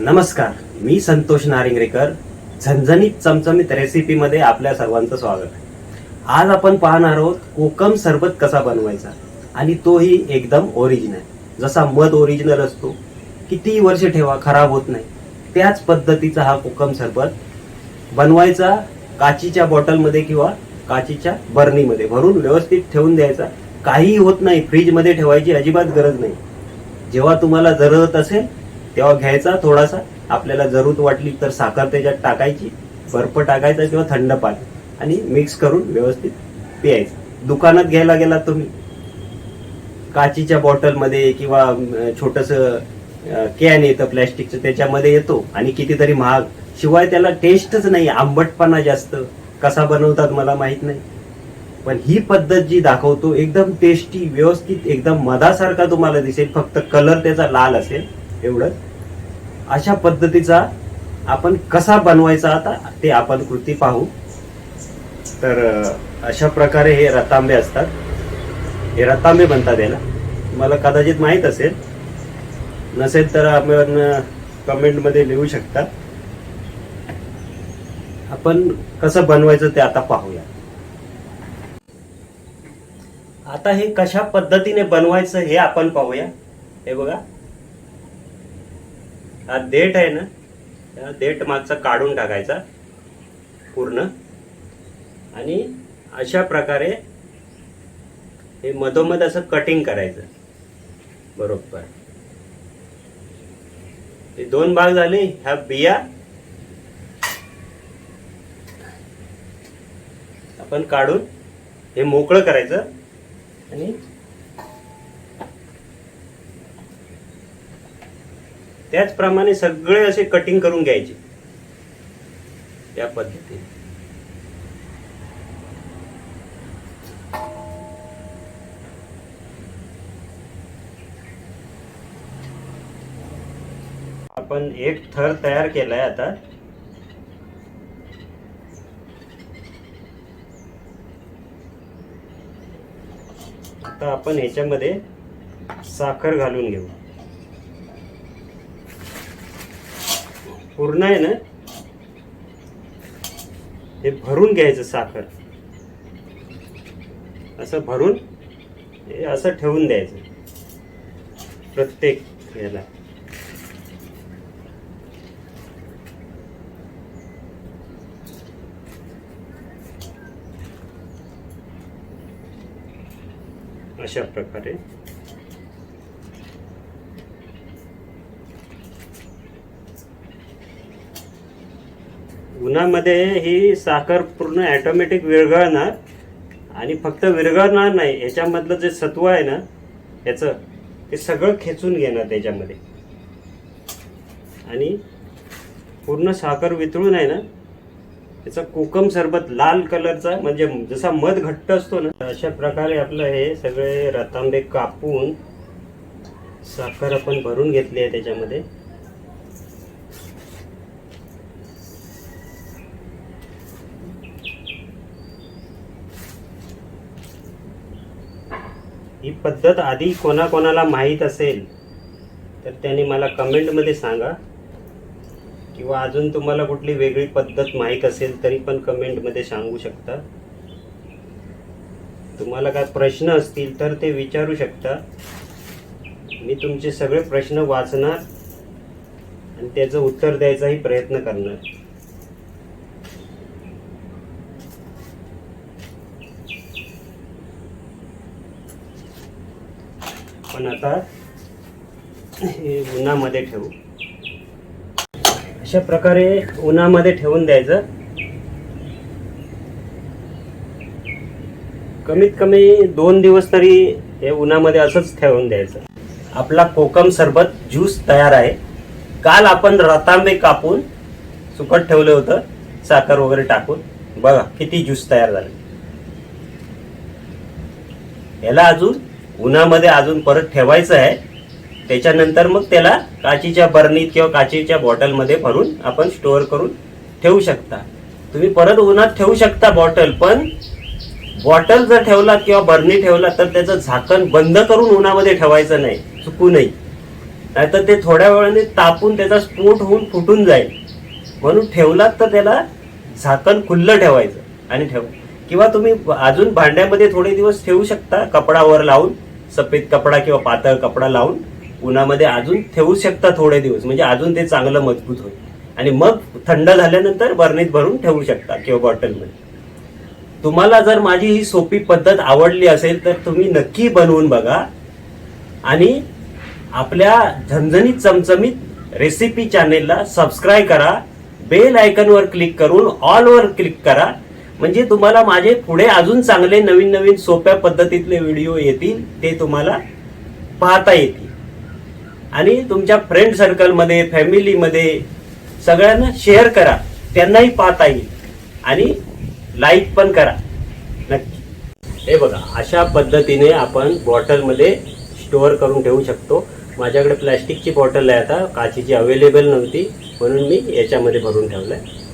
नमस्कार मी संतोष नारिंगरेकर झणझणीत चमचमीत रेसिपीमध्ये आपल्या सर्वांचं स्वागत आहे. आज आपण पाहणार आहोत कोकम सरबत कसा बनवायचा आणि तोही एकदम ओरिजिनल जसा मध ओरिजिनल असतो कितीही वर्ष ठेवा खराब होत नाही. त्याच पद्धतीचा हा कोकम सरबत बनवायचा काचीच्या बॉटलमध्ये किंवा काचीच्या बर्नीमध्ये भरून व्यवस्थित ठेवून द्यायचा. काहीही होत नाही फ्रीजमध्ये ठेवायची अजिबात गरज नाही. जेव्हा तुम्हाला जरूरत असेल तेव्हा घ्यायचा थोडासा. आपल्याला जरूर वाटली तर साखर त्याच्यात टाकायची बर्फ टाकायचा किंवा थंड पाणी. आणि मिक्स करून व्यवस्थित प्यायचं. दुकानात घ्यायला गेलात तुम्ही काचीच्या बॉटलमध्ये किंवा छोटस कॅन येतं प्लॅस्टिकचं त्याच्यामध्ये येतो. आणि कितीतरी महाग. शिवाय त्याला टेस्टच नाही आंबटपणा जास्त. कसा बनवतात मला माहीत नाही. पण ही पद्धत जी दाखवतो एकदम टेस्टी व्यवस्थित एकदम मधासारखा तुम्हाला दिसेल. फक्त कलर त्याचा लाल असेल एवढं अशा पद्धतीचा आपण कसा बनवायचा आता ते आपण कृती पाहू. तर अशा प्रकारे हे रतांबे असतात. हे रतांबे म्हणतात याला. मला कदाचित माहीत असेल. नसेल तर आपण कमेंटमध्ये लिहू शकता. आपण कसं बनवायचं ते आता पाहूया. आता हे कशा पद्धतीने बनवायचं हे आपण पाहूया. हे बघा. हा देठ आहे ना त्या देठ मागचा काढून टाकायचा पूर्ण. आणि अशा प्रकारे हे मधोमध असं कटिंग करायचं. बरोबर. हे दोन भाग झाले ह्या बिया. आपण काढून हे मोकळं करायचं आणि त्याचप्रमाणे सगळे असे कटिंग करून घ्यायचे. या पद्धतीने. आपण एक थर तयार केलाय आता. आता आपण ह्याच्यामध्ये साखर घालून घेऊ. पूर्ण आहे ना हे भरून घ्यायचं साखर. असं भरून हे असं ठेवून द्यायचं. प्रत्येक याला. अशा प्रकारे. उन्हामध्ये ही साखर पूर्ण ॲटोमॅटिक विरघळणार आणि फक्त विरघळणार नाही याच्यामधलं जे सत्व आहे ना याचं ते सगळं खेचून घेणार त्याच्यामध्ये. आणि पूर्ण साखर वितळून आहे ना त्याचा कोकम सरबत लाल कलरचा म्हणजे जसा मध घट्ट असतो ना अशा प्रकारे आपलं हे सगळे रतांबे कापून साखर आपण भरून घेतली आहे त्याच्यामध्ये. ही पद्धत आधी कोणाकोणाला माहीत असेल तर त्यांनी मला कमेंटमध्ये सांगा. किंवा अजून तुम्हाला कुठली वेगळी पद्धत माहीत असेल तरी पण कमेंटमध्ये सांगू शकता. तुम्हाला काय प्रश्न असतील तर ते विचारू शकता. मी तुमचे सगळे प्रश्न वाचणार आणि त्याचं उत्तर द्यायचाही प्रयत्न करणार. पण आता हे उन्हामध्ये ठेवू. अशा प्रकारे उन्हामध्ये ठेवून द्यायचं. कमीत कमी दोन दिवस तरी हे उन्हामध्ये असंच ठेवून द्यायचं. आपला कोकम सरबत ज्यूस तयार आहे. काल आपण रतांबे कापून सुकट ठेवलं होतं. साखर वगैरे टाकून. बघा किती ज्यूस तयार झाले. याला अजून उन्हामध्ये अजून परत ठेवायचं आहे त्याच्यानंतर मग त्याला काचीच्या बर्नीत किंवा काचीच्या बॉटलमध्ये भरून आपण स्टोअर करून ठेवू शकता. तुम्ही परत उन्हात ठेवू शकता बॉटल पण बॉटल जर ठेवला किंवा बर्नी ठेवला तर त्याचं झाकण बंद करून उन्हामध्ये ठेवायचं नाही चुकू नाही नाहीतर ते थोड्या वेळाने तापून त्याचा स्फोट होऊन फुटून जाईल. म्हणून ठेवलात तर त्याला झाकण खुल्लं ठेवायचं आणि ठेव. किंवा तुम्ही अजून भांड्यामध्ये थोडे दिवस ठेवू शकता कपडावर लावून. सफेद कपडा किंवा पातळ कपडा लावून उन्हामध्ये अजून ठेवू शकता थोडे दिवस. म्हणजे अजून ते चांगलं मजबूत होईल. आणि मग थंड झाल्यानंतर बरणीत भरून ठेवू शकता किंवा बॉटलमध्ये. तुम्हाला जर माझी ही सोपी पद्धत आवडली असेल तर तुम्ही नक्की बनवून बघा. आणि आपल्या झणझणीत चमचमीत रेसिपी चॅनेलला सबस्क्राईब करा. बेल आयकनवर क्लिक करून ऑलवर क्लिक करा. म्हणजे तुम्हाला माझे पुढे अजून चांगले नवीन नवीन सोप्या पद्धतीतले व्हिडिओ येतील ते तुम्हाला पाहता येतील. आणि तुमच्या फ्रेंड सर्कलमध्ये फॅमिलीमध्ये सगळ्यांना शेअर करा त्यांनाही पाहता येईल. आणि लाईक पण करा. नक्की. हे बघा अशा पद्धतीने आपण बॉटलमध्ये स्टोअर करून ठेवू शकतो. माझ्याकडे प्लॅस्टिकची बॉटल आहे आता काचीची अवेलेबल नव्हती म्हणून मी याच्यामध्ये भरून ठेवलं आहे